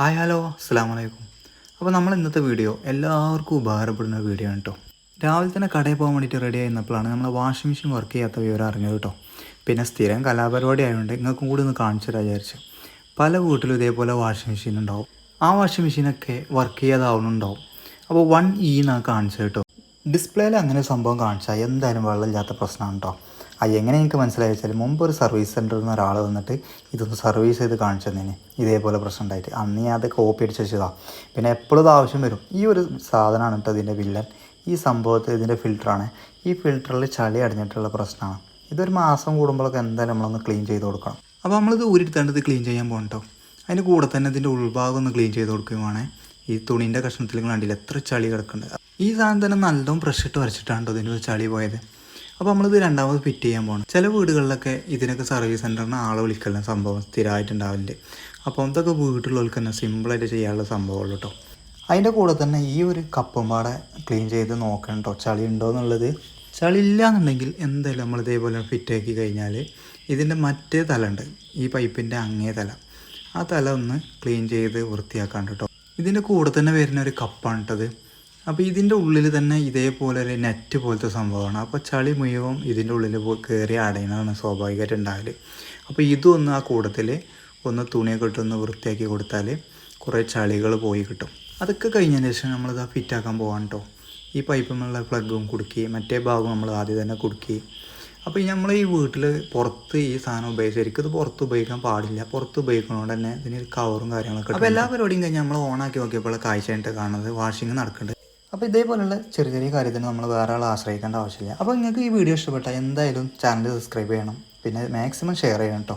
Hi hello അസ്സാം വലൈക്കും അപ്പോൾ നമ്മൾ ഇന്നത്തെ വീഡിയോ എല്ലാവർക്കും ഉപകാരപ്പെടുന്ന വീഡിയോ ആണ് കേട്ടോ. രാവിലെ തന്നെ കടയിൽ പോകാൻ വേണ്ടിയിട്ട് റെഡി ആയിരുന്നപ്പോഴാണ് നമ്മൾ വാഷിംഗ് മെഷീൻ വർക്ക് ചെയ്യാത്ത വിവരം അറിഞ്ഞത് കേട്ടോ. പിന്നെ സ്ഥിരം കലാപരിപാടി ആയതുകൊണ്ട് നിങ്ങൾക്കും കൂടി ഒന്ന് കാണിച്ചു തരാം വിചാരിച്ചു. പല വീട്ടിലും ഇതേപോലെ വാഷിംഗ് മെഷീൻ ഉണ്ടാവും. ആ വാഷിംഗ് മെഷീനൊക്കെ വർക്ക് ചെയ്യാതാവുന്നുണ്ടാവും. അപ്പോൾ വൺ ഇ എന്നാണ് കാണിച്ചത് കേട്ടോ. ഡിസ്പ്ലേയിൽ അങ്ങനെ സംഭവം കാണിച്ചാൽ എന്തായാലും വെള്ളമില്ലാത്ത പ്രശ്നമാണ് കേട്ടോ അത് എങ്ങനെ എനിക്ക് മനസ്സിലായി വെച്ചാൽ മുമ്പ് ഒരു സർവീസ് സെന്ററിൽ നിന്ന് ഒരാൾ വന്നിട്ട് ഇതൊന്ന് സർവീസ് ചെയ്ത് കാണിച്ചു ഇതേപോലെ പ്രശ്നം ഉണ്ടായിട്ട്. അന്ന് ഞാൻ അത് കോപ്പി അടിച്ച് വെച്ചതാണ് പിന്നെ എപ്പോഴും ഇത് ആവശ്യം വരും. ഈ ഒരു സാധനമാണ് കേട്ടോ ഇതിന്റെ വില്ലൻ. ഈ സംഭവത്തിൽ ഇതിന്റെ ഫിൽറ്ററാണ് ഈ ഫിൽറ്ററിൽ ചളി അടിഞ്ഞിട്ടുള്ള പ്രശ്നമാണ്. ഇതൊരു മാസം കൂടുമ്പോഴൊക്കെ എന്തായാലും നമ്മളൊന്ന് ക്ലീൻ ചെയ്ത് കൊടുക്കണം. അപ്പോൾ നമ്മളിത് ഊരിടുത്താണ്ട് ഇത് ക്ലീൻ ചെയ്യാൻ പോകണം കേട്ടോ അതിന് കൂടെ തന്നെ ഇതിന്റെ ഉൾഭാഗം ഒന്ന് ക്ലീൻ ചെയ്ത് കൊടുക്കുകയുമാണ്. ഈ തുണീന്റെ കഷ്ണത്തിൽ കണ്ടില്ല? എത്ര ചളി കിടക്കുന്നുണ്ട്. ഈ സാധനം തന്നെ നല്ലതും ബ്രഷ് ഇട്ട് വരച്ചിട്ടാണ് കേട്ടോ ഇതിന്റെ ചളി പോയത്. അപ്പോൾ നമ്മളിത് രണ്ടാമത് ഫിറ്റ് ചെയ്യാൻ പോകണം ചില വീടുകളിലൊക്കെ ഇതിനൊക്കെ സർവീസ് സെന്ററിന് ആളെ വിളിക്കലാണ് സംഭവം സ്ഥിരമായിട്ടുണ്ടാവില്ലേ അപ്പോൾ ഇതൊക്കെ വീട്ടിലുള്ളവർക്ക് തന്നെ സിമ്പിളായിട്ട് ചെയ്യാനുള്ള സംഭവമുള്ളൂ കേട്ടോ അതിന്റെ കൂടെ തന്നെ ഈ ഒരു കപ്പും പാടെ ക്ലീൻ ചെയ്ത് നോക്കണം കേട്ടോ ചളി ഉണ്ടോ എന്നുള്ളത്. ചളി ഇല്ല എന്നുണ്ടെങ്കിൽ എന്തായാലും നമ്മൾ ഇതേപോലെ ഫിറ്റ് ആക്കി കഴിഞ്ഞാൽ ഇതിന്റെ മറ്റേ തല ഉണ്ട് ഈ പൈപ്പിന്റെ അങ്ങേ തല. ആ തല ഒന്ന് ക്ലീൻ ചെയ്ത് വൃത്തിയാക്കാണ്ട് കേട്ടോ ഇതിന്റെ കൂടെ തന്നെ വരുന്ന ഒരു കപ്പാണ് കേട്ടത് അപ്പോൾ ഇതിന്റെ ഉള്ളിൽ തന്നെ ഇതേപോലെ ഒരു നെറ്റ് പോലത്തെ സംഭവമാണ്. അപ്പോൾ ചളി മുഴുവൻ ഇതിന്റെ ഉള്ളിൽ കയറി അടയുന്നതാണ് സ്വാഭാവികമായിട്ട് ഉണ്ടാകൽ അപ്പോൾ ഇതൊന്ന് ആ കൂടത്തിൽ ഒന്ന് തുണിയൊക്കെ ഇട്ടൊന്ന് വൃത്തിയാക്കി കൊടുത്താൽ കുറേ ചളികൾ പോയി കിട്ടും. അതൊക്കെ കഴിഞ്ഞതിന് ശേഷം നമ്മളിത് ഫിറ്റാക്കാൻ പോകാൻ കേട്ടോ ഈ പൈപ്പിലുള്ള പ്ലഗും കുടുക്കി മറ്റേ ഭാഗം നമ്മൾ ആദ്യം തന്നെ കുടുക്കി. അപ്പോൾ നമ്മൾ ഈ വീട്ടിൽ പുറത്ത് ഈ സാധനം ഉപയോഗിച്ച് ശരിക്കും ഇത് പുറത്ത് ഉപയോഗിക്കാൻ പാടില്ല. പുറത്ത് ഉപയോഗിക്കുന്നതുകൊണ്ട് തന്നെ ഇതിന് കവറും കാര്യങ്ങളൊക്കെ അപ്പോൾ എല്ലാ പരിപാടിയും കഴിഞ്ഞ് നമ്മൾ ഓണാക്കി നോക്കിയപ്പോൾ കാഴ്ചയായിട്ട് കാണുന്നത് വാഷിംഗ് നടക്കുന്നുണ്ട് അപ്പോൾ ഇതേപോലുള്ള ചെറിയ ചെറിയ കാര്യത്തിന് നമ്മൾ വേറെ ആളെ ആശ്രയിക്കേണ്ട ആവശ്യമില്ല. അപ്പോൾ നിങ്ങൾക്ക് ഈ വീഡിയോ ഇഷ്ടപ്പെട്ടാൽ എന്തായാലും ചാനൽ സബ്സ്ക്രൈബ് ചെയ്യണം. പിന്നെ മാക്സിമം ഷെയർ ചെയ്യണം കേട്ടോ